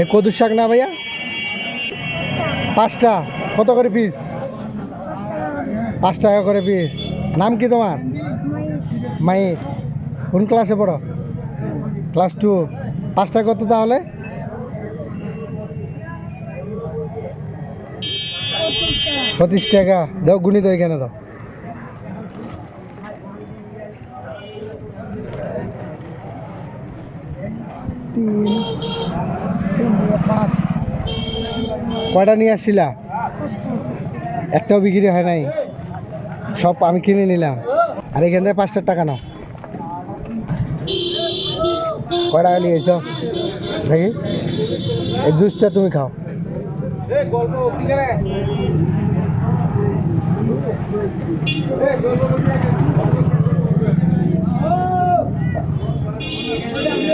এ কদুর শাক না ভাইয়া? পাঁচটা। কত করে পিস পাঁচ টাকা করে পিস নাম কি তোমার? মাই কোন ক্লাসে পড়ো? ক্লাস টু পাঁচটা কত তাহলে? পঁচিশ টাকা। দাও, গুণিত এখানে দাও। তিন পাঁচ কয়টা নিয়ে আসছিলা? একটাও বিক্রি হয় নাই। সব আমি কিনে নিলাম। আর এখান থেকে পাঁচটার টাকা নাও। কয় টাকা নিয়ে এসো দেখি। এই জুসটা তুমি খাও।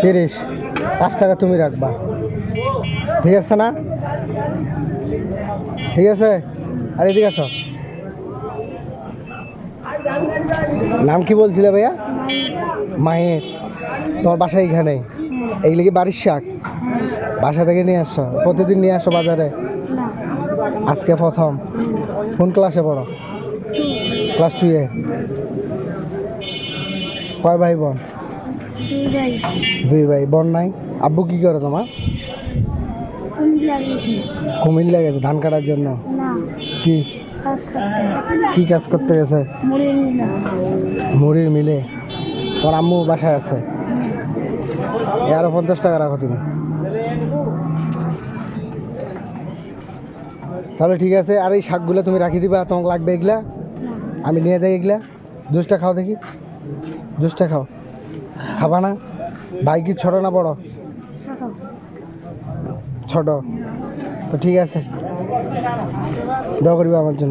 তিরিশ। পাঁচ টাকা তুমি রাখবা। ঠিক আছে না? ঠিক আছে? আর এদিকে আসো। নাম কি বলছিলে ভাইয়া? মায়ের তোমার বাসা এখানে এইগুলো কি বাড়ির শাক? বাসা থেকে নিয়ে আসছো প্রতিদিন নিয়ে আসো বাজারে। আজকে প্রথম। কোন ক্লাসে পড়ো? ক্লাস টুয়ে কয় ভাই বোন? দুই ভাই। বোন নাই? আব্বু কি করে তোমার? কোন লাগিয়েছি গেছে ধান কাটার জন্য? কি? কি কাজ করতে গেছে? মুড়ির মিলে। তোমার আম্মু বাসায় আছে? আরও পঞ্চাশ টাকা রাখো তুমি। তাহলে ঠিক আছে, আর এই শাকগুলো তুমি রাখি দিবা, তোমাকে লাগবে এগুলা? আমি নিয়ে যাই এগুলা। জুসটা খাও দেখি। জুসটা খাও। খাবা না? ভাই ছোট না বড়? ছোট। তো ঠিক আছে। দোয়া করিবা আমার জন্য।